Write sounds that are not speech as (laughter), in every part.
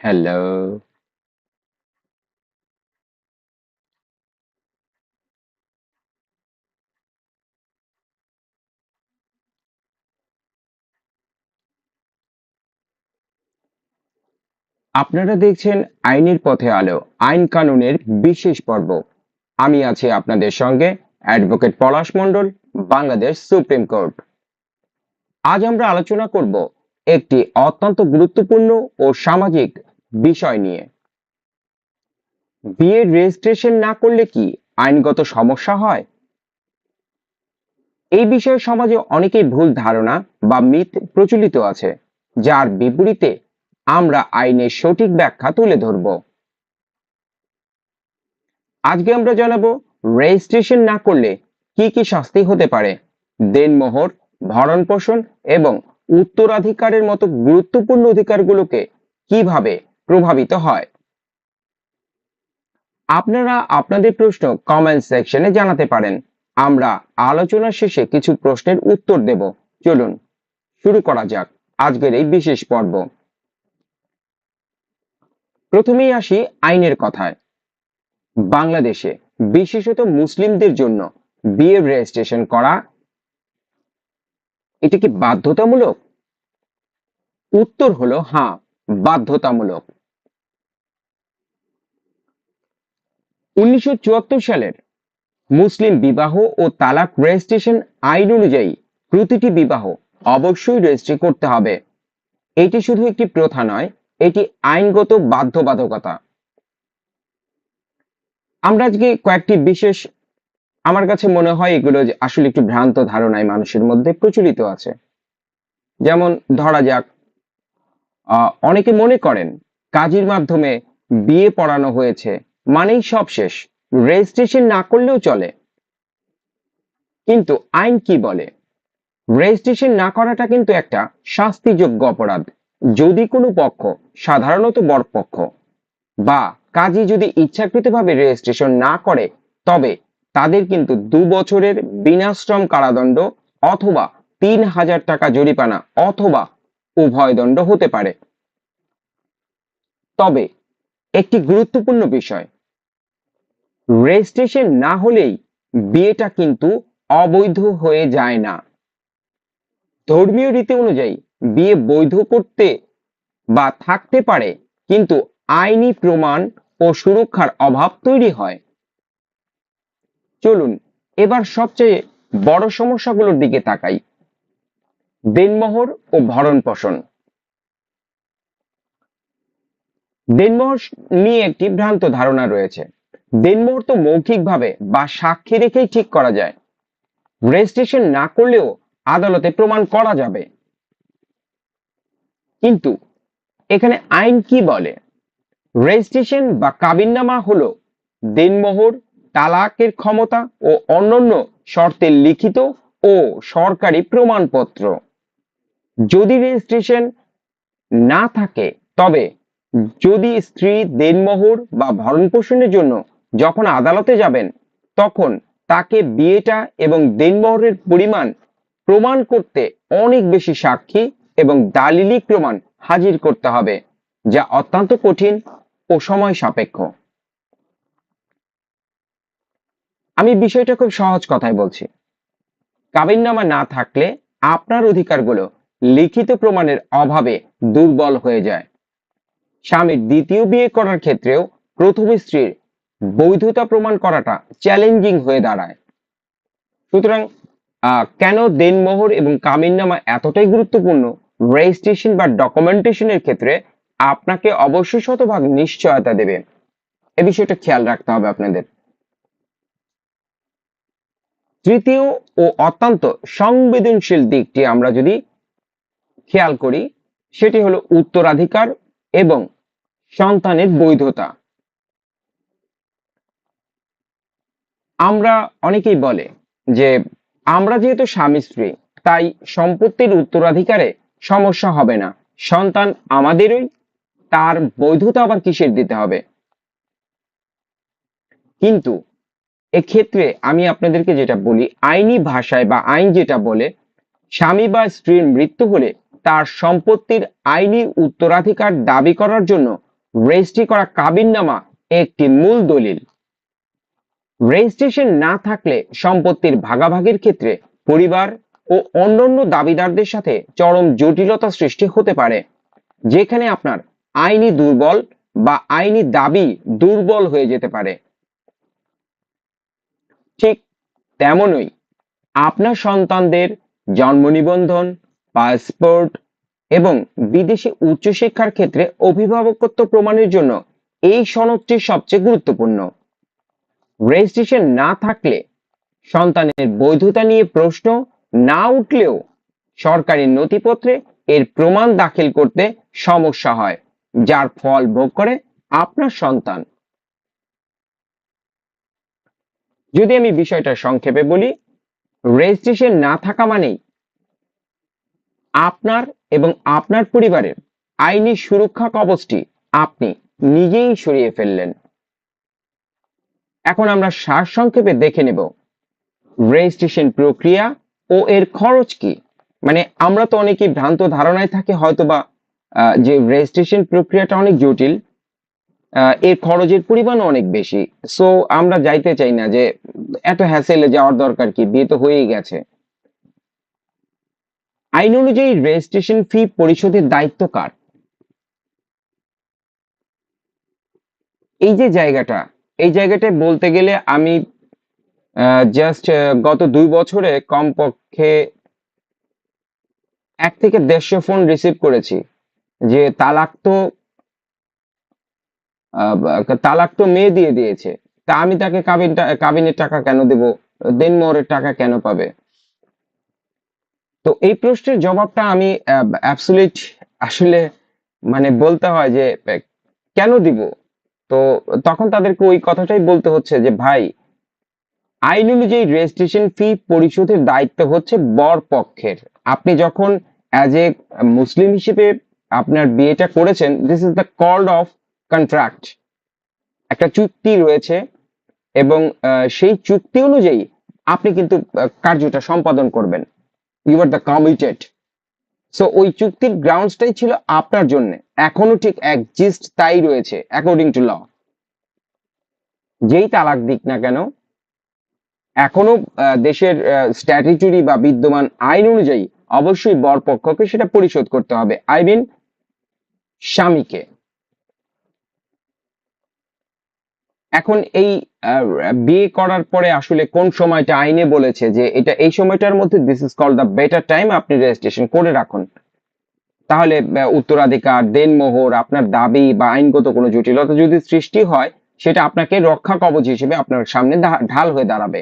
Hello. আপনারা দেখছেন আইনের পথে আলো, আইন কানুনের বিশেষ পর্ব আমি আছি আপনাদের সঙ্গে advocate Palash Mondal, Bangladesh Supreme Court আজ আমরা আলোচনা করব একটি অত্যন্ত গুরুত্বপূর্ণ ও সামাজিক বিষয় নিয়ে। বিয়ের রেজিস্ট্রেশন না করলে কি আইনগত সমস্যা হয়? এই বিষয়ে সমাজে অনেকেই ভুল ধারণা বা মিথ প্রচলিত আছে, যার বিপরীতে আমরা আইনের সঠিক ব্যাখ্যা তুলে ধরব। আজকে আমরা জানাব রেজিস্ট্রেশন না করলে কি কি শাস্তি হতে পারে? দেনমোহর ভরণ পোষণ এবং উত্তরাধিকারের মতো গুরুত্বপূর্ণ অধিকারগুলোকে কীভাবে প্রভাবিত হয়। আপনারা আপনাদের প্রশ্ন কমেন্ট সেকশনে জানাতে পারেন। আমরা আলোচনা শেষে কিছু প্রশ্নের উত্তর দেব। চলুন, শুরু করা যাক আজকের এই বিশেষ পর্ব। প্রথমেই আসি আইনের কথায়। বাংলাদেশে বিশেষত মুসলিমদের জন্য বিয়ে রেজিস্ট্রেশন করা, এটা কি বাধ্যতামূলক? উত্তর হলো হ্যাঁ বাধ্যতামূলক। উনিশশো চুয়াত্তর সালের মুসলিম বিবাহ ও তালাক রেজিস্ট্রেশন আইন অনুযায়ী প্রতিটি বিবাহ অবশ্যই রেজিস্ট্রি করতে হবে। এটি শুধু একটি প্রথা নয়, এটি আইনগত বাধ্যবাধকতা। আমরা আজকে কয়েকটি বিশেষ, আমার কাছে মনে হয় এগুলো আসলে একটি ভ্রান্ত ধারণায় মানুষের মধ্যে প্রচলিত আছে। যেমন ধরা যাক অনেকে মনে করেন, কাজের মাধ্যমে বিয়ে পড়ানো হয়েছে মানেই সব শেষ। রেজিস্ট্রেশন না করলেও চলে। কিন্তু আইন কি বলে? রেজিস্ট্রেশন না করাটা কিন্তু একটা শাস্তিযোগ্য অপরাধ। যদি কোনো পক্ষ, সাধারণত বরপক্ষ, বা কাজী যদি ইচ্ছাকৃতভাবে রেজিস্ট্রেশন না করে, তবে তাদের কিন্তু দু বছরের বিনাশ্রম কারাদণ্ড অথবা তিন হাজার টাকা জরিমানা অথবা উভয় দণ্ড হতে পারে। তবে একটি গুরুত্বপূর্ণ বিষয় রেজিস্ট্রেশন না হলেই বিয়েটা কিন্তু অবৈধ হয়ে যায় না। ধর্মীয় রীতি অনুযায়ী বিয়ে বৈধ করতে বা থাকতে পারে, কিন্তু আইনি প্রমাণ ও সুরক্ষার অভাব তৈরি হয়। চলুন এবার সবচেয়ে বড় সমস্যাগুলোর দিকে তাকাই। দেনমোহর ও ভরণ পোষণ দেনমোহর নিয়ে একটি ভ্রান্ত ধারণা রয়েছে। দেনমোহর তো মৌখিকভাবে বা সাক্ষী রেখেই ঠিক করা যায়। রেজিস্ট্রেশন না করলেও আদালতে প্রমাণ করা যাবে। কিন্তু এখানে আইন কি বলে? রেজিস্ট্রেশন বা কাবিননামা হলো দেনমোহর, তালাকের ক্ষমতা ও অন্যান্য শর্তের লিখিত ও সরকারি প্রমাণপত্র। যদি রেজিস্ট্রেশন না থাকে, তবে যদি স্ত্রী দেনমোহর বা ভরণ পোষণের জন্য যখন আদালতে যাবেন, তখন তাকে বিয়েটা এবং দেনমোহরের পরিমাণ প্রমাণ করতে অনেক বেশি সাক্ষী এবং দালিলিক প্রমাণ হাজির করতে হবে, যা অত্যন্ত কঠিন ও সময় সাপেক্ষ। আমি বিষয়টা খুব সহজ কথায় বলছি। কাবিননামা না থাকলে আপনার অধিকারগুলো লিখিত প্রমাণের অভাবে দুর্বল হয়ে যায়। স্বামীর দ্বিতীয় বিয়ে করার ক্ষেত্রেও প্রথম স্ত্রীর বৈধতা প্রমাণ করাটা চ্যালেঞ্জিং হয়ে দাঁড়ায়। সুতরাং কেন দেনমোহর এবং কামিননামা এতটাই গুরুত্বপূর্ণ? রেজিস্ট্রেশন বা ডকুমেন্টেশনের ক্ষেত্রে আপনাকে অবশ্যই শতভাগ নিশ্চয়তা দেবে। এ বিষয়টা খেয়াল রাখতে হবে আপনাদের। তৃতীয় ও অত্যন্ত সংবেদনশীল দিকটি আমরা যদি খেয়াল করি, সেটি হলো উত্তরাধিকার এবং সন্তানের বৈধতা। আমরা অনেকেই বলে যে আমরা যেহেতু স্বামী স্ত্রী, তাই সম্পত্তির উত্তরাধিকারে সমস্যা হবে না। সন্তান আমাদেরই, তার বৈধতা আবার কিসের দিতে হবে? কিন্তু এক্ষেত্রে আমি আপনাদেরকে যেটা বলি, আইনি ভাষায় বা আইন যেটা বলে, স্বামী বা স্ত্রীর মৃত্যু হলে তার সম্পত্তির আইনি উত্তরাধিকার দাবি করার জন্য রেজিস্ট্রি করা কাবিননামা একটি মূল দলিল। রেজিস্ট্রেশন না থাকলে সম্পত্তির ভাগাভাগির ক্ষেত্রে পরিবার ও অন্যান্য দাবিদারদের সাথে চরম জটিলতা সৃষ্টি হতে পারে, যেখানে আপনার আইনি দুর্বল বা আইনি দাবি দুর্বল হয়ে যেতে পারে। ঠিক তেমনই আপনার সন্তানদের জন্ম নিবন্ধন, পাসপোর্ট এবং বিদেশে উচ্চশিক্ষার ক্ষেত্রে অভিভাবকত্ব প্রমাণের জন্য এই সনদটি সবচেয়ে গুরুত্বপূর্ণ। রেজিস্ট্রেশন না থাকলে সন্তানের বৈধতা নিয়ে প্রশ্ন না উঠলেও সরকারি নথিপত্রে এর প্রমাণ দাখিল করতে সমস্যা হয়, যার ফল ভোগ করে আপনার সন্তান। যদি আমি বিষয়টা সংক্ষেপে বলি রেজিস্ট্রেশন না থাকা মানেই আপনার এবং আপনার পরিবারের আইনি সুরক্ষা কবচটি আপনি নিজেই সরিয়ে ফেললেন। এখন আমরা সারসংক্ষেপে দেখে নেব। রেজিস্ট্রেশন প্রক্রিয়া ও এর খরচ কি? মানে আমরা তো অনেকেই ভ্রান্ত ধারণায় থাকি, হয়তোবা যে রেজিস্ট্রেশন প্রক্রিয়াটা অনেক জটিল এর খরচের পরিমাণও অনেক বেশি। সো আমরা যাইতে চাই না যে এত হ্যাসেলে যাওয়ার দরকার কি? বিয়ে তো হয়েই গেছে। আইন অনুযায়ী রেজিস্ট্রেশন ফি পরিশোধের দায়িত্ব কার? এই যে জায়গাটা এই জায়গাটায় বলতে গেলে আমি জাস্ট গত দুই বছরে কমপক্ষে এক থেকে দেড়শো ফোন রিসিভ করেছি। যে তালাক তো তালাক তো মেয়ে দিয়ে দিয়েছে। তা আমি তাকে কাবিন কাবিনের টাকা কেন দেব? দেনমোহরের টাকা কেন পাবে? তো এই প্রশ্নের জবাবটা আমি অ্যাবসলিট আসলে মানে বলতে হয় যে, কেন দিব? তো তখন তাদেরকে ওই কথাটাই বলতে হচ্ছে যে, ভাই, আইন অনুযায়ী রেজিস্ট্রেশন ফি পরিশোধের দায়িত্ব হচ্ছে বর পক্ষের। আপনি যখন অ্যাজ এ মুসলিম হিসেবে আপনার বিয়েটা করেছেন this is the called of contract একটা চুক্তি রয়েছে এবং সেই চুক্তি অনুযায়ী আপনি কিন্তু কার্যটা সম্পাদন করবেন। You are the committed so ওই চুক্তির গ্রাউন্ডসটাই ছিল আপনার জন্য। এখনও ঠিক একজিস্ট তাই রয়েছে অ্যাকর্ডিং টু ল যেই তালাক দিক না কেন, এখনও দেশের স্ট্যাটিচুরি বা বিদ্যমান আইন অনুযায়ী অবশ্যই বরপক্ষকে সেটা পরিশোধ করতে হবে। আই মিন স্বামীকে। এখন এই বিয়ে করার পরে আসলে কোন সময়টা আইনে বলেছে যে এটা এই সময়টার মধ্যে this is call the better time আপনি রেজিস্ট্রেশন করে রাখুন। তাহলে উত্তরাধিকার, দেনমোহর, আপনার দাবি বা আইনগত কোনো জটিলতা যদি সৃষ্টি হয়, সেটা আপনাকে রক্ষা কবচ হিসেবে আপনার সামনে ঢাল হয়ে দাঁড়াবে।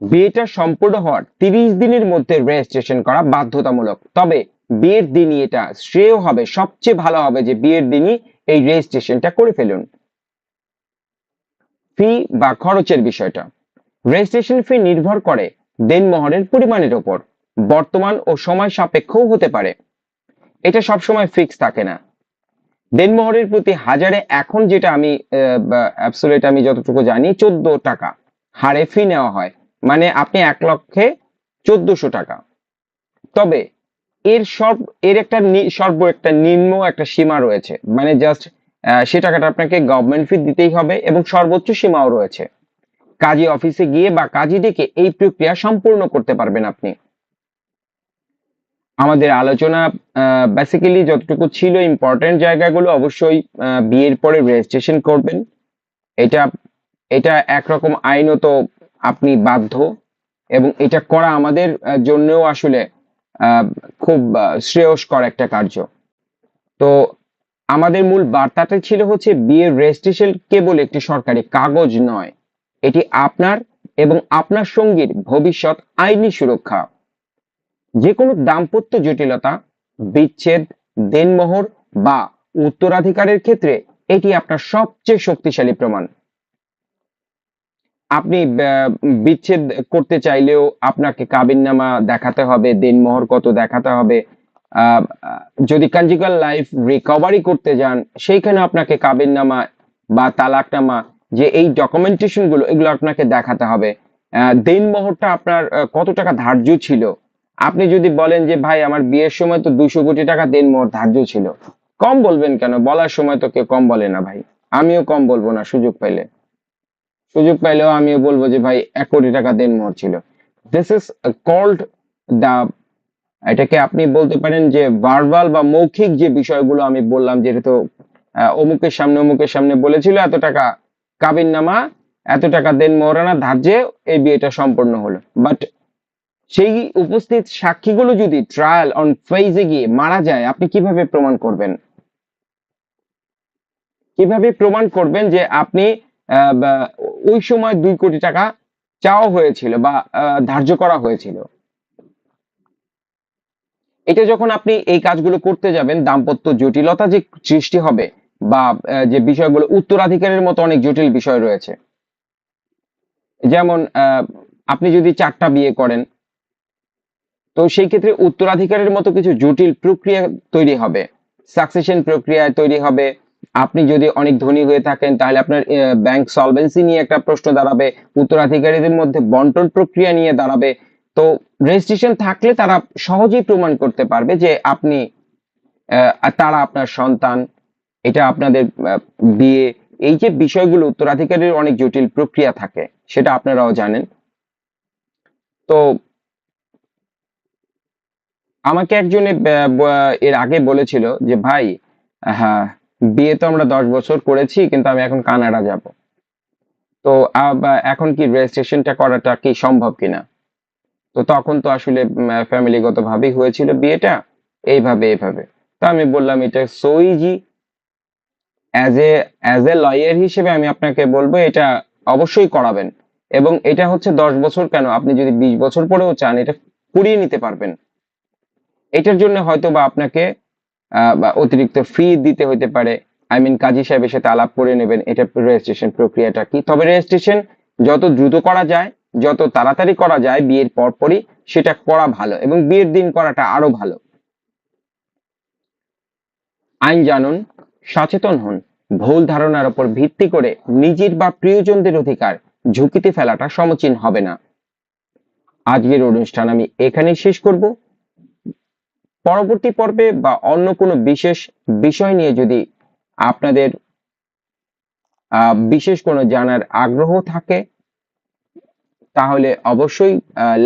বিয়েটা সম্পূর্ণ হওয়ার তিরিশ দিনের মধ্যে রেজিস্ট্রেশন করা বাধ্যতামূলক। তবে বিয়ের দিনই এটা শ্রেয় হবে, সবচেয়ে ভালো হবে যে বিয়ের দিনই এই রেজিস্ট্রেশনটা করে ফেলুন। ফি বা খরচের বিষয়টা। রেজিস্ট্রেশন ফি নির্ভর করে দেনমোহরের পরিমাণের ওপর। বর্তমান ও সময় সাপেক্ষও হতে পারে। এটা সবসময় ফিক্স থাকে না। দেনমোহরের প্রতি হাজারে এখন যেটা আমি অ্যাবসোলেট আমি যতটুকু জানি, চোদ্দ টাকা। হারে ফি নেওয়া হয়। মানে আপনি এক লক্ষে চোদ্দশো টাকা। তবে এর সব এর একটা সর্ব একটা নিম্ন একটা সীমা রয়েছে। মানে জাস্ট সে টাকাটা আপনাকে গভর্নমেন্ট ফি দিতেই হবে এবং সর্বোচ্চ সীমাও রয়েছে। কাজী অফিসে গিয়ে বা কাজী ডেকে এই প্রক্রিয়া সম্পূর্ণ করতে পারবেন আপনি। আমাদের আলোচনা বেসিক্যালি যতটুকু ছিল ইম্পর্টেন্ট জায়গাগুলো অবশ্যই বিয়ের পরে রেজিস্ট্রেশন করবেন। এটা এটা একরকম আইনত আপনি বাধ্য এবং এটা করা আমাদের জন্যও আসলে খুব শ্রেয়স্কর একটা কার্য। তো আমাদের মূল বার্তাটা ছিল হচ্ছে বিয়ের রেজিস্ট্রেশন কেবল একটি সরকারি কাগজ নয়। এটি আপনার এবং আপনার সঙ্গীর ভবিষ্যৎ আইনি সুরক্ষা। যে কোনো দাম্পত্য জটিলতা, বিচ্ছেদ, দেনমোহর বা উত্তরাধিকারের ক্ষেত্রে এটি আপনার সবচেয়ে শক্তিশালী প্রমাণ। আপনি বিচ্ছেদ করতে চাইলেও আপনাকে কাবিননামা দেখাতে হবে, দেনমোহর কত দেখাতে হবে যদি কনজিগাল লাইফ রিকভারি করতে যান সেইখানে আপনাকে কাবিননামা বা তালাকনামা যে এই ডকুমেন্টেশনগুলো এগুলো আপনাকে দেখাতে হবে। আহ, দেনমোহরটা আপনার কত টাকা ধার্য ছিল? আপনি যদি বলেন যে ভাই আমার বিয়ের সময় তো দুশো কোটি টাকা দেনমোহর ধার্য ছিল। কম বলবেন কেন? বলার সময় তো কেউ কম বলে না ভাই। আমিও কম বলব না সুযোগ পাইলে। সুযোগ পাইলেও আমিও বলব যে ভাই এক কোটি টাকা দেন মোর ছিল। দিস ইজ কল্ড দা এটাকে আপনি বলতে পারেন যে ভার্বাল বা মৌখিক যে বিষয়গুলো আমি বললাম, যেটা তো অমুকের সামনে অমুকের সামনে বলেছিল, এত টাকা কাবিন নামা, এত টাকা দেন মোহরানা ধার্যে এই বিয়েটা সম্পন্ন হলো। বাট সেই উপস্থিত সাক্ষীগুলো যদি ট্রায়াল অন ফেজে গিয়ে মারা যায়, আপনি কীভাবে প্রমাণ করবেন? কীভাবে প্রমাণ করবেন যে আপনি ওই সময় দুই কোটি টাকা চাওয়া হয়েছিল বা ধার্য করা হয়েছিল? এটা যখন আপনি এই কাজগুলো করতে যাবেন, দাম্পত্য জটিলতা যে সৃষ্টি হবে বা যে বিষয়গুলো, উত্তরাধিকারের মতো অনেক জটিল বিষয় রয়েছে। যেমন আপনি যদি চারটা বিয়ে করেন, তো সেই ক্ষেত্রে উত্তরাধিকারের মতো কিছু জটিল প্রক্রিয়া তৈরি হবে। সাকসেশন প্রক্রিয়া তৈরি হবে। আপনি যদি অনেক ধনী হয়ে থাকেন, তাহলে আপনার ব্যাংক সলভেন্সি নিয়ে একটা প্রশ্ন দাঁড়াবে, উত্তরাধিকারীদের মধ্যে বন্টন প্রক্রিয়া নিয়ে দাঁড়াবে তো রেজিস্ট্রেশন থাকলে তারা সহজেই প্রমাণ করতে পারবে যে আপনি তারা আপনার সন্তান, এটা আপনাদের বিয়ে, এই যে বিষয়গুলো উত্তরাধিকারীর অনেক জটিল প্রক্রিয়া থাকে, সেটা আপনারাও জানেন। তো আমাকে একজনে এর আগে বলেছিল যে, ভাই হ্যাঁ বিয়ে তো আমরা দশ বছর করেছি, কিন্তু আমি এখন কানাডা যাব। তো এখন কি রেজিস্ট্রেশনটা করাটা কি সম্ভব কিনা? তো তখন তো আসলে ফ্যামিলিগত ভাবেই হয়েছিল বিয়েটা। এইভাবে এইভাবে। তো আমি বললাম, এটা so easy as a as a lawyer হিসেবে আমি আপনাকে বলব, এটা অবশ্যই করাবেন। এবং এটা হচ্ছে দশ বছর কেন? আপনি যদি বিশ বছর পরেও চান, এটা কুড়িয়ে নিতে পারবেন। এটার জন্য হয়তো বা আপনাকে অতিরিক্ত ফি দিতে হতে পারে। আই মিন কাজী সাহেবের সাথে আলাপ করে নেবেন। এটা রেজিস্ট্রেশন প্রক্রিয়াটা কি? তবে রেজিস্ট্রেশন যত দ্রুত করা যায় যত তাড়াতাড়ি করা যায় বিয়ের পরপরই সেটা করা ভালো এবং বিয়ের দিন করাটা আরও ভালো। আইন জানুন, সচেতন হন, ভুল ধারণার উপর ভিত্তি করে নিজের বা প্রিয়জনদের অধিকার ঝুঁকিতে ফেলাটা সমীচীন হবে না। আজকের অনুষ্ঠান আমি এখানেই শেষ করব। পরবর্তী পর্বে বা অন্য কোনো বিশেষ বিষয় নিয়ে যদি আপনাদের বিশেষ কোনো জানার আগ্রহ থাকে তাহলে অবশ্যই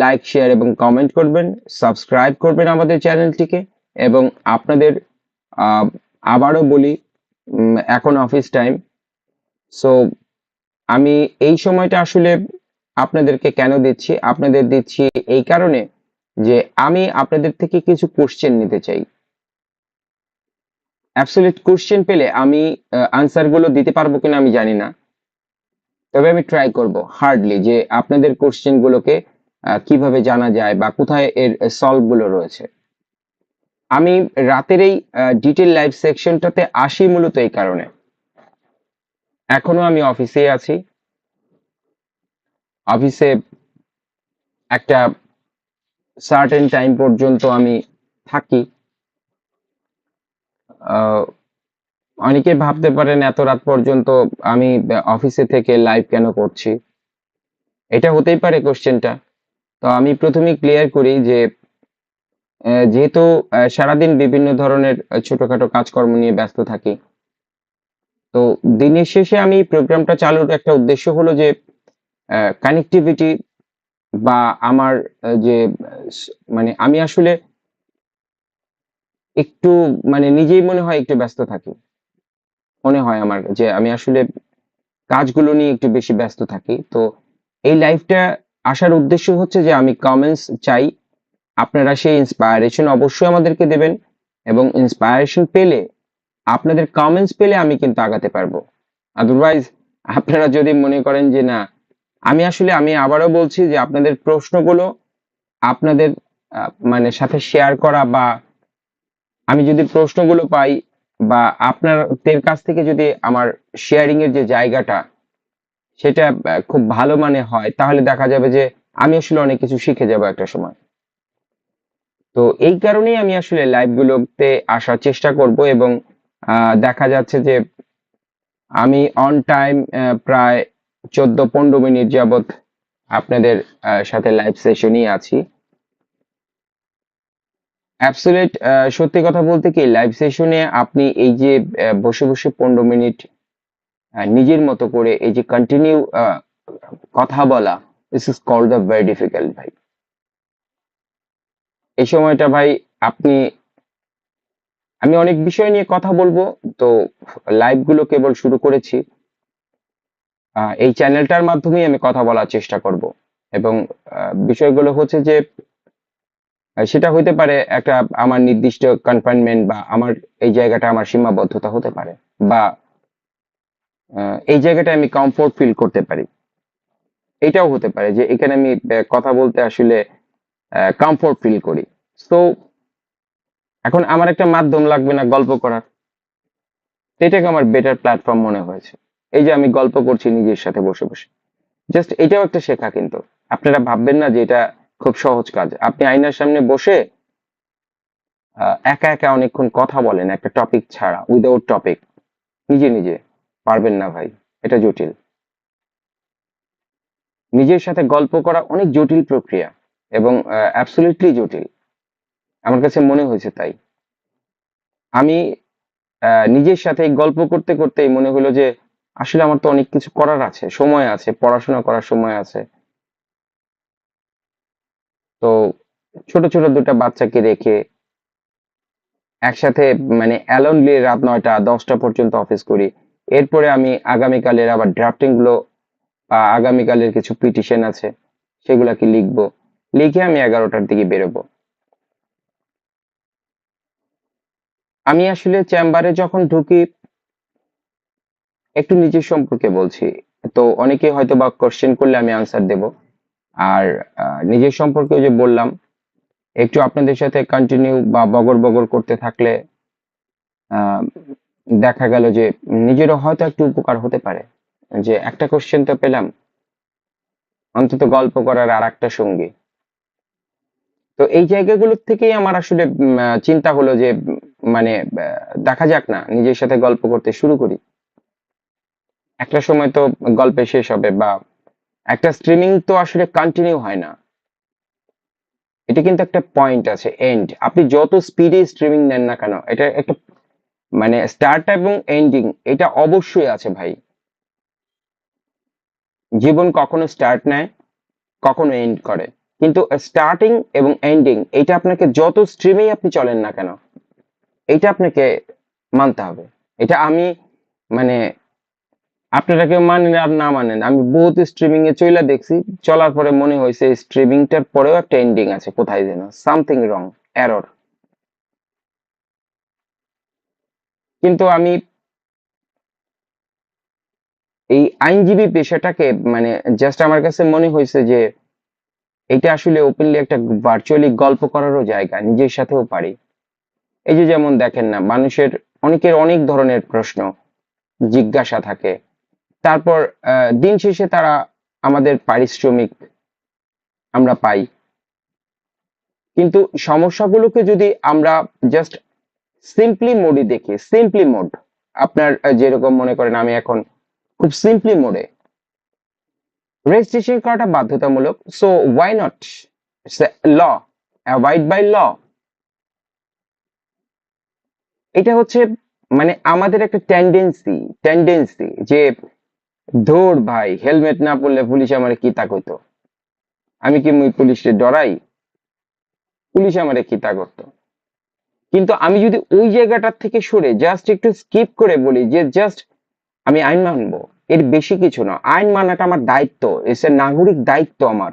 লাইক শেয়ার এবং কমেন্ট করবেন সাবস্ক্রাইব করবেন আমাদের চ্যানেলটিকে এবং আপনাদের আবারও বলি এখন অফিস টাইম সো আমি এই সময়টা আসলে আপনাদেরকে কেন দিচ্ছি? আপনাদের দিচ্ছি এই কারণে যে আমি আপনাদের থেকে কিছু কোশ্চেন নিতে চাই। অ্যাবসলিউট কোশ্চেন পেলে আমি আনসারগুলো দিতে পারব কিনা আমি জানি না। তবে আমি ট্রাই করব হার্ডলি যে আপনাদের কোশ্চেন গুলোকে আহ, কীভাবে জানা যায় বা কোথায় এর সলভগুলো রয়েছে। আমি রাতের এই ডিটেল লাইভ সেকশনটাতে আসি মূলত এই কারণে। এখনও আমি অফিসে আছি। অফিসে একটা সার্টেন টাইম পর্যন্ত আমি থাকি। অনেকে ভাবতে পারেন এত রাত পর্যন্ত আমি অফিসে থেকে লাইভ কেন করছি? এটা হতেই পারে কোশ্চেনটা তো আমি প্রথমে ক্লিয়ার করি যে যেহেতু সারাদিন বিভিন্ন ধরনের ছোটখাটো কাজকর্ম নিয়ে ব্যস্ত থাকি, তো দিনের শেষে আমি প্রোগ্রামটা চালুর একটা উদ্দেশ্য হলো যে কানেক্টিভিটি বা আমার যে মানে আমি আসলে একটু মানে নিজেই মনে হয় একটু ব্যস্ত থাকি। মনে হয় আমার যে আমি আসলে কাজগুলো নিয়ে একটু বেশি ব্যস্ত থাকি। তো এই লাইফটা আসার উদ্দেশ্য হচ্ছে যে আমি কমেন্টস চাই। আপনারা সেই ইন্সপায়ারেশন অবশ্যই আমাদেরকে দেবেন এবং ইন্সপায়ারেশন পেলে, আপনাদের কমেন্টস পেলে আমি কিন্তু আগাতে পারব। আদারওয়াইজ আপনারা যদি মনে করেন যে না, আমি আসলে, আমি আবারও বলছি যে আপনাদের প্রশ্নগুলো আপনাদের মানে সাথে শেয়ার করা বা আমি যদি প্রশ্নগুলো পাই বা আপনাদের কাছ থেকে যদি আমার শেয়ারিং এর যে জায়গাটা, সেটা খুব ভালো মানে হয়, তাহলে দেখা যাবে যে আমি আসলে অনেক কিছু শিখে যাব একটা সময়। তো এই কারণেই আমি আসলে লাইভ গুলোতে আসার চেষ্টা করব এবং দেখা যাচ্ছে যে আমি অন টাইম প্রায় চোদ্দ পনেরো মিনিট যাবত আপনাদের সাথে লাইভ সেশনই আছি। অ্যাবসোলিউট সত্যি কথা বলতে কি লাইভ সেশনে আপনি এই যে বসে বসে পনেরো মিনিট নিজের মতো করে এই যে কন্টিনিউ কথা বলা this is call the very difficult ভাই। এই সময়টা ভাই আপনি, আমি অনেক বিষয় নিয়ে কথা বলব, তো লাইভগুলো কেবল শুরু করেছি। এই চ্যানেলটার মাধ্যমেই আমি কথা বলার চেষ্টা করব। এবং বিষয়গুলো হচ্ছে যে সেটা হতে পারে একটা আমার নির্দিষ্ট কনফাইনমেন্ট বা আমার এই জায়গাটা আমার সীমাবদ্ধতা হতে পারে বা এই জায়গাটা আমি কমফোর্ট ফিল করতে পারি। এটাও হতে পারে যে এখানে আমি কথা বলতে আসলে কমফোর্ট ফিল করি। তো এখন আমার একটা মাধ্যম লাগবে না গল্প করার। এটাকে আমার বেটার প্ল্যাটফর্ম মনে হয়েছে। এই যে আমি গল্প করছি নিজের সাথে বসে বসে। জাস্ট এটাও একটা শেখা কিন্তু। আপনারা ভাববেন না যে এটা খুব সহজ কাজ। আপনি আয়নার সামনে বসে একা একা অনেকক্ষণ কথা বলেন একটা টপিক ছাড়া উইদাউট টপিক নিজে নিজে। পারবেন না ভাই, এটা জটিল। নিজের সাথে গল্প করা অনেক জটিল প্রক্রিয়া এবং অ্যাবসলিউটলি জটিল। আমার কাছে মনে হয়েছে তাই। আমি নিজের সাথে গল্প করতে, করতেই মনে হলো যে, আসলে আমার তো অনেক কিছু করার আছে, সময় আছে, পড়াশোনা করার সময় আছে। তো ছোট ছোট দুটো বাচ্চাকে রেখে একসাথে মানে অ্যালোনলি রাত নয়টা, দশটা পর্যন্ত অফিস করি। এরপরে আমি আগামীকালের আবার ড্রাফটিংগুলো বা আগামীকালের কিছু পিটিশন আছে, সেগুলাকে লিখব। লিখে আমি এগারোটার দিকে বেরোবো। আমি আসলে চেম্বারে যখন ঢুকি, একটু নিজের সম্পর্কে বলছি। তো অনেকে হয়তো বা কোশ্চেন করলে আমি আনসার দেব। আর নিজের সম্পর্কে যে বললাম, একটু আপনাদের সাথে কন্টিনিউ বা বগর বগর করতে থাকলে দেখা গেল যে নিজেরও হয়তো একটু উপকার হতে পারে। যে একটা কোশ্চেন তো পেলাম, অন্তত গল্প করার আর একটা সঙ্গী। তো এই জায়গাগুলোর থেকেই আমার আসলে চিন্তা হলো যে মানে দেখা যাক না, নিজের সাথে গল্প করতে শুরু করি। একটা সময় তো গল্পে শেষ হবে বা একটা স্ট্রিমিং তো আসলে কন্টিনিউ হয় না। এটা কিন্তু একটা পয়েন্ট আছে এন্ড আপনি যত স্পিডে স্ট্রিমিং নেন না কেন, এটা একটা মানে স্টার্ট এবং এন্ডিং এটা অবশ্যই আছে ভাই। জীবন কখনো স্টার্ট নেয়, কখনো এন্ড করে। কিন্তু স্টার্টিং এবং এন্ডিং এটা আপনাকে যত স্ট্রিমেই আপনি চলেন না কেন, এটা আপনাকে মানতে হবে। এটা আমি মানে আপনারা কেউ মানেন আর না মানেন। আমি বহুত স্ট্রিমিং এ চইলা দেখছি, চলার পরে মনে হয়েছে স্ট্রিমিংটার পরেও একটা এন্ডিং আছে, কোথায় যেন? সামথিং রং এরর কিন্তু আমি এই আইনজীবী পেশাটাকে মানে জাস্ট আমার কাছে মনে হয়েছে যে, এটা আসলে ওপেনলি একটা ভার্চুয়ালি গল্প করারও জায়গা, নিজের সাথেও পারি। এই যে যেমন দেখেন না, মানুষের অনেকের অনেক ধরনের প্রশ্ন, জিজ্ঞাসা থাকে। তারপর দিন শেষে তারা আমাদের পারিশ্রমিক আমরা পাই। কিন্তু সমস্যাগুলোকে যদি আমরা জাস্ট সিম্পলি মোডে দেখি সিম্পলি মোড আপনার যেরকম মনে করেন আমি এখন খুব সিম্পলি মোডে রেজিস্ট্রেশন করাটা বাধ্যতামূলক। So why not law avoid by law এটা হচ্ছে মানে আমাদের একটা টেন্ডেন্সি টেন্ডেন্সি যে ধর ভাই হেলমেট না পরলে পুলিশ আমারে কি তা কইতো আমি কি পুলিশে ডরাই? পুলিশ আমারে কি তা করতো কিন্তু আমি যদি ওই জায়গাটার থেকে সরে জাস্ট একটু স্কিপ করে বলি যে জাস্ট আমি আইন মানবো, এর বেশি কিছু না। আইন মানাটা আমার দায়িত্ব, এস নাগরিক দায়িত্ব আমার।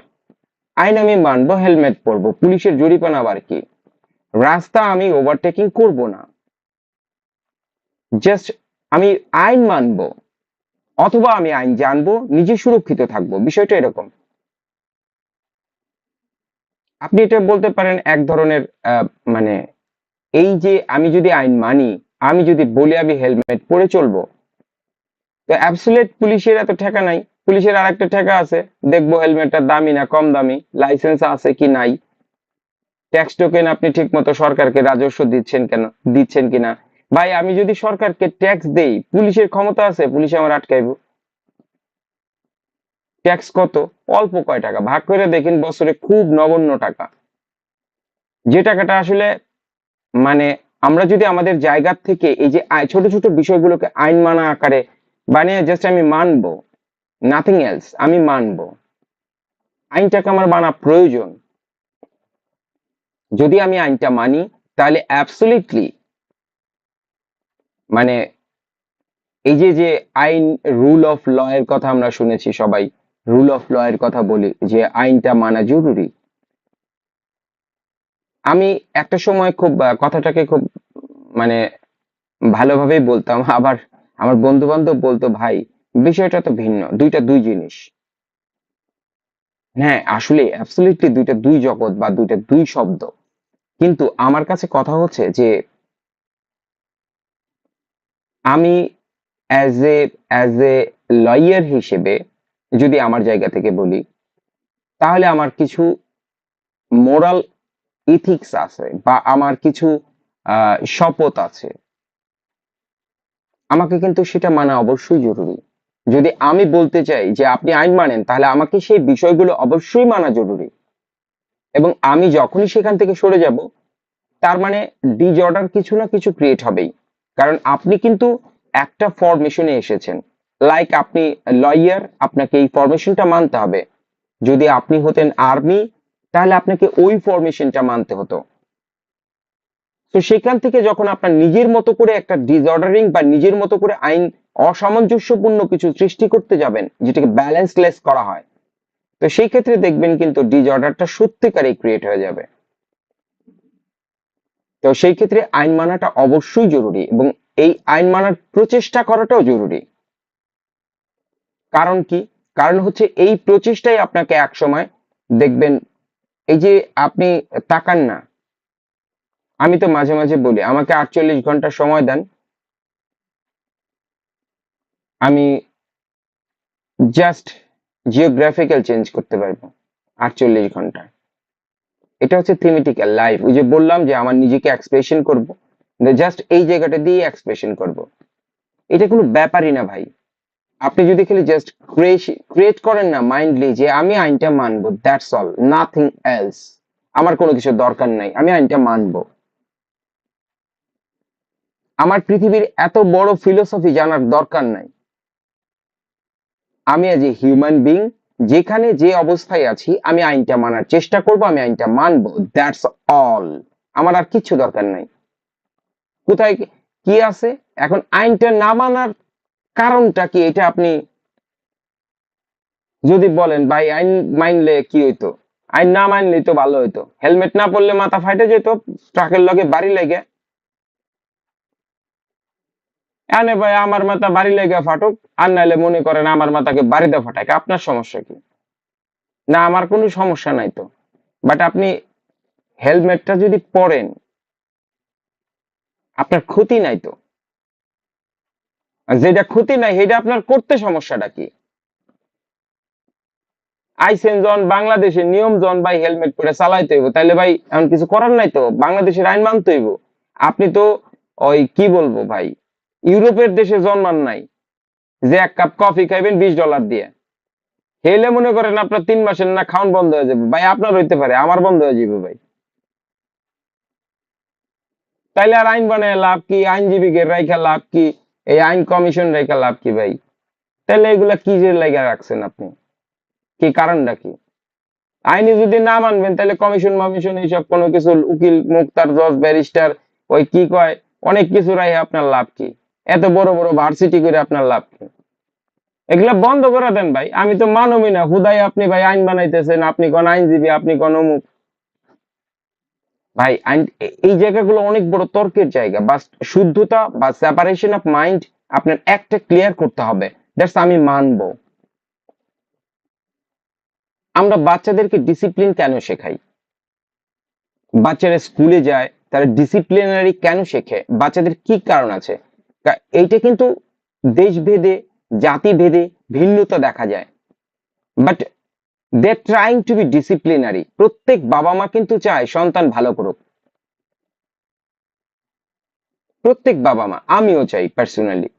আইন আমি মানবো হেলমেট পরবো, পুলিশের জরিমানা আবার কি? রাস্তা আমি ওভারটেকিং করব না। জাস্ট আমি আইন মানবো। অথবা আমি আইন জানব, নিজে সুরক্ষিত থাকব। বিষয়টা এরকম। আপনি এটা বলতে পারেন এক ধরনের মানে এই যে আমি যদি আইন মানি, আমি যদি বলি আমি হেলমেট পরে চলবো, তো অ্যাবসুলেট পুলিশের এত ঠেকা নাই। পুলিশের আর একটা ঠেকা আছে, দেখব হেলমেটটা দামি না কম দামি লাইসেন্স আছে কি নাই। ট্যাক্স টোকেন আপনি ঠিক মতো সরকারকে রাজস্ব দিচ্ছেন কেন, দিচ্ছেন কিনা। ভাই, আমি যদি সরকারকে ট্যাক্স দেই, পুলিশের ক্ষমতা আছে, পুলিশ আমার আটকাইবো। ট্যাক্স কত? অল্প কয় টাকা? ভাগ করে দেখেন, বছরে খুব নগণ্য টাকা। যে টাকাটা আসলে মানে আমরা যদি আমাদের জায়গা থেকে এই যে ছোট ছোট বিষয়গুলোকে আইন মানা আকারে বানিয়ে জাস্ট আমি মানবো নাথিং এলস আমি মানবো। আইনটাকে আমার মানা প্রয়োজন। যদি আমি আইনটা মানি, তাহলে অ্যাবসলিটলি মানে এই যে যে আইন রুল অফ ল এর কথা আমরা শুনেছি সবাই রুল অফ ল এর কথা বলি যে আইনটা মানা জরুরি। আমি একটা সময় খুব কথাটাকে খুব মানে ভালোভাবেই বলতাম। (laughs) আবার আমার বন্ধু বান্ধব বলতো, ভাই, বিষয়টা তো ভিন্ন, দুইটা দুই জিনিস। হ্যাঁ আসলে অ্যাবসলিটলি দুইটা দুই জগৎ বা দুইটা দুই শব্দ। কিন্তু আমার কাছে কথা হচ্ছে যে আমি as a as a lawyer হিসেবে যদি আমার জায়গা থেকে বলি, তাহলে আমার কিছু মোরাল ইথিক্স আছে বা আমার কিছু শপথ আছে। আমাকে কিন্তু সেটা মানা অবশ্যই জরুরি। যদি আমি বলতে চাই যে আপনি আইন মানেন, তাহলে আমাকে সেই বিষয়গুলো অবশ্যই মানা জরুরি। এবং আমি যখনই সেখান থেকে সরে যাব, তার মানে ডিজঅর্ডার কিছু না কিছু ক্রিয়েট হবেই। কারণ আপনি কিন্তু একটা ফরমেশনে এসেছেন। লাইক আপনি লয়ার আপনাকে এই ফরমেশনটা মানতে হবে। যদি আপনি হতেন আর্মি তাহলে আপনাকে ওই ফরমেশনটা মানতে হতো। তো সেখান থেকে যখন আপনার নিজের মতো করে একটা ডিসঅর্ডারিং বা নিজের মতো করে আইন অসামঞ্জস্যপূর্ণ কিছু সৃষ্টি করতে যাবেন, যেটাকে ব্যালেন্সলেস করা হয়, তো সেই ক্ষেত্রে দেখবেন কিন্তু ডিসঅর্ডারটা সত্যিকারেই ক্রিয়েট হয়ে যাবে। তো সেই ক্ষেত্রে আইন মানাটা অবশ্যই জরুরি এবং এই আইন মানার প্রচেষ্টা করাটাও জরুরি। কারণ কি? কারণ হচ্ছে এই প্রচেষ্টাই আপনাকে একসময় দেখবেন, এই যে আপনি তাকান না। আমি তো মাঝে মাঝে বলি, আমাকে আটচল্লিশ ঘণ্টা সময় দেন। আমি জাস্ট জিওগ্রাফিক্যাল চেঞ্জ করতে পারব, আটচল্লিশ ঘণ্টা এটা হচ্ছে থিমেটিক্যাল লাইফ ওই যে বললাম যে আমার নিজেকে এক্সপ্রেশন করব জাস্ট এই জায়গাটা দিয়ে এক্সপ্রেশন করব। এটা কোনো ব্যাপারই না ভাই। আপনি যদি খালি জাস্ট ক্রিয়েট করেন না মাইন্ডলি যে আমি আইনটা মানবো দ্যাটস অল নাথিং এলস আমার কোনো কিছু দরকার নাই, আমি আইনটা মানবো। আমার পৃথিবীর এত বড় ফিলোসফি জানার দরকার নাই। আমি আজ এ হিউম্যান বিং যেখানে যে অবস্থায় আছি, আমি আইনটা মানার চেষ্টা করব, আমি আইনটা মানবো। দ্যাটস অল আমার আর কিচ্ছু দরকার নাই। কোথায় কি- আছে? এখন আইনটা না মানার কারণটা কি? এটা আপনি যদি বলেন, ভাই, আইন মানলে কি হইতো? আইন না মানলে তো ভালো হইতো। হেলমেট না পরলে মাথা ফাটে যেত, ট্রাকের লগে বাড়ি লেগে এনে ভাই আমার মাথা বাড়ি লেগে ফাটুক, আর নাইলে মনে করেন আমার মাথাকে বাড়িতে ফাটাক, আপনার সমস্যা কি? না, আমার কোনো সমস্যা নাই তো। বাট আপনি হেলমেটটা যদি পরেন, আপনার ক্ষতি নাই তো। যেটা ক্ষতি নাই, সেটা আপনার করতে সমস্যাটা কি? আইসেন জন, বাংলাদেশের নিয়ম জন, ভাই হেলমেট পরে চালাইতে হইব। তাইলে ভাই এমন কিছু করার নাই তো? বাংলাদেশের আইন মানতে হইব। আপনি তো ওই কি বলব ভাই? ইউরোপের দেশে জন্মান নাই। যে এক কাপ কফি খাইবেন বিশ ডলার দিয়ে। হেলে মনে করেন আপনার তিন মাসের না খাওয়ান বন্ধ হয়ে যাবে। ভাই, আপনার হইতে পারে, আমার বন্ধ হয়ে যাবে ভাই। তাইলে আর আইন বানায় লাভ কি? আইনজীবীকে রেখা লাভ কি? এই আইন কমিশন রেখা লাভ কি ভাই? তাহলে এগুলা কি যে লেগে রাখছেন আপনি? কি কারণটা কি? আইনে যদি না মানবেন তাহলে কমিশন মমিশন এইসব কোনো কিছু উকিল, মুক্তার, জজ, ব্যারিস্টার, ওই কি কয়, অনেক কিছু রাই আপনার লাভ কি? এত বড় বড় ভার্সিটি করে আপনার লাভ এগুলা বন্ধ করে দেন ভাই। আমি তো মানবই না। হুদাই আপনি ভাই আইন বানাইতেছেন, আপনি কোন আইনজীবী, আপনি কোন অমুক। ভাই, আইন, এই জায়গাগুলো অনেক বড় তর্কের জায়গা। বা শুদ্ধতা বা সেপারেশন অফ মাইন্ড আপনার একটা ক্লিয়ার করতে হবে। দ্যাটস আমি মানবো। আমরা বাচ্চাদেরকে ডিসিপ্লিন কেন শেখাই? বাচ্চারা স্কুলে যায়, তারা ডিসিপ্লিনারি কেন শেখে? বাচ্চাদের কি কারণ আছে? এইটা কিন্তু দেশভেদে, জাতিভেদে ভিন্নতা দেখা যায়। But they trying to be disciplinary প্রত্যেক বাবা মা কিন্তু চায় সন্তান ভালো করুক। প্রত্যেক বাবা মা, আমিও চাই পার্সোনালি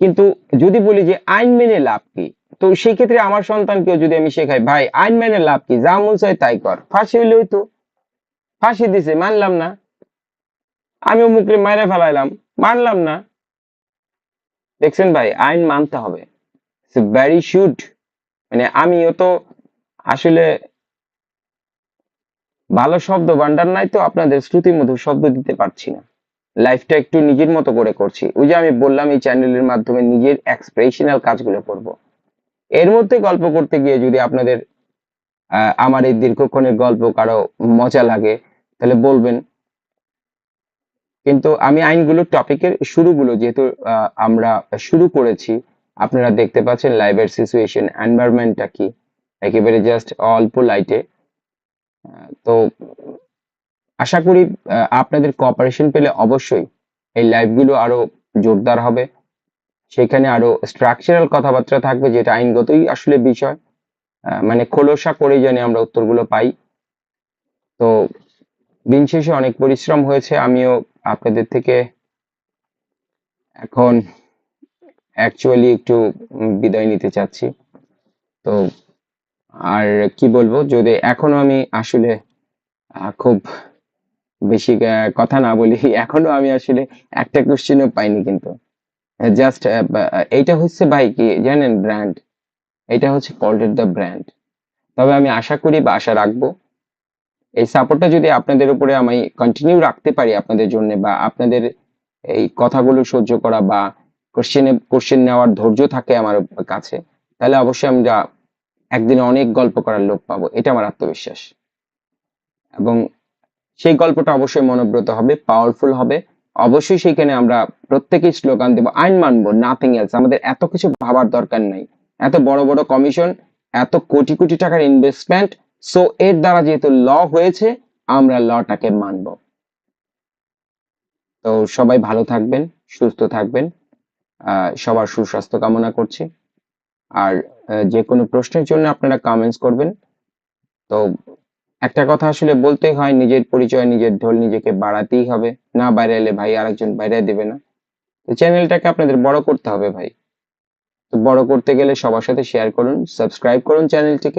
কিন্তু যদি বলি যে আইন মেনে লাভ কি, তো সেই ক্ষেত্রে আমার সন্তানকেও যদি আমি শেখাই, ভাই, আইন মেনে লাভ কি? যা মন চায় তাই কর। ফাঁসি হইলে হইতো ফাঁসি দিছে, মানলাম না। আমি অমুকরে মাইরে ফেলাইলাম। মানলাম না। দেখছেন ভাই, আইন মানতে হবে। ভেরি শুড মানে আমিও তো আসলে ভালো শব্দ ভান্ডার নাই তো, আপনাদের শ্রুতি মধুর শব্দ দিতে পারছি না। লাইফটা একটু নিজের মতো করে করছি। ওই যে আমি বললাম এই চ্যানেলের মাধ্যমে নিজের এক্সপ্রেশনাল কাজগুলো করব। এর মধ্যে গল্প করতে গিয়ে যদি আপনাদের আমার এই দীর্ঘক্ষণের গল্প কারও মজা লাগে, তাহলে বলবেন। কিন্তু আমি আইনগুলো টপিকের শুরুগুলো যেহেতু আমরা শুরু করেছি, আপনারা দেখতে পাচ্ছেন লাইভের সিচুয়েশন এনভায়রনমেন্টটা কি? একেবারে জাস্ট অল্প লাইটে তো আশা করি আপনাদের কোঅপারেশন পেলে অবশ্যই এই লাইভগুলো আরও জোরদার হবে। সেখানে আরও স্ট্রাকচারাল কথাবার্তা থাকবে, যেটা আইনগতই আসলে বিষয়। মানে খোলসা করে যেন আমরা উত্তরগুলো পাই। তো দিন শেষে অনেক পরিশ্রম হয়েছে, আমিও আপনাদের থেকে এখন অ্যাকচুয়ালি একটু বিদায় নিতে চাচ্ছি। তো আর কি বলব, যদি এখনও আমি আসলে খুব বেশি কথা না বলি, (laughs) এখনও আমি আসলে একটা কোশ্চেনও পাইনি কিন্তু। জাস্ট এইটা হচ্ছে ভাই কি জানেন ব্র্যান্ড এটা হচ্ছে কল্টেড দ্য ব্র্যান্ড তবে আমি আশা করি বা আশা রাখব এই সাপোর্টটা যদি আপনাদের উপরে আমি কন্টিনিউ রাখতে পারি আপনাদের জন্য বা আপনাদের এই কথাগুলো সহ্য করা বা কোশ্চেনে কোশ্চেন নেওয়ার ধৈর্য থাকে আমার কাছে, তাহলে অবশ্যই আমরা একদিনে অনেক গল্প করার লোক পাবো, এটা আমার আত্মবিশ্বাস। এবং সেই গল্পটা অবশ্যই মনোব্রত হবে পাওয়ারফুল হবে। অবশ্যই সেখানে আমরা প্রত্যেকেই স্লোগান দেবো, আইন মানবো নাথিং এলস আমাদের এত কিছু ভাবার দরকার নাই। এত বড় বড় কমিশন এত কোটি কোটি টাকার ইনভেস্টমেন্ট সো এর দ্বারা যেহেতু ল হয়েছে, আমরা লটাকে মানব। তো সবাই ভালো থাকবেন, সুস্থ থাকবেন। সবার সুস্বাস্থ্য কামনা করছি। আর যে কোনো প্রশ্নের জন্য আপনারা কমেন্টস করবেন। তো একটা কথা আসলে বলতেই হয়, নিজের পরিচয়, নিজের ঢোল নিজেকে বাড়াতেই হবে। না বাইরে এলে ভাই আরেকজন বাইরে দেবে না। তো চ্যানেলটাকে আপনাদের বড় করতে হবে ভাই। তো বড় করতে গেলে সবার সাথে শেয়ার করুন সাবস্ক্রাইব করুন চ্যানেলটিকে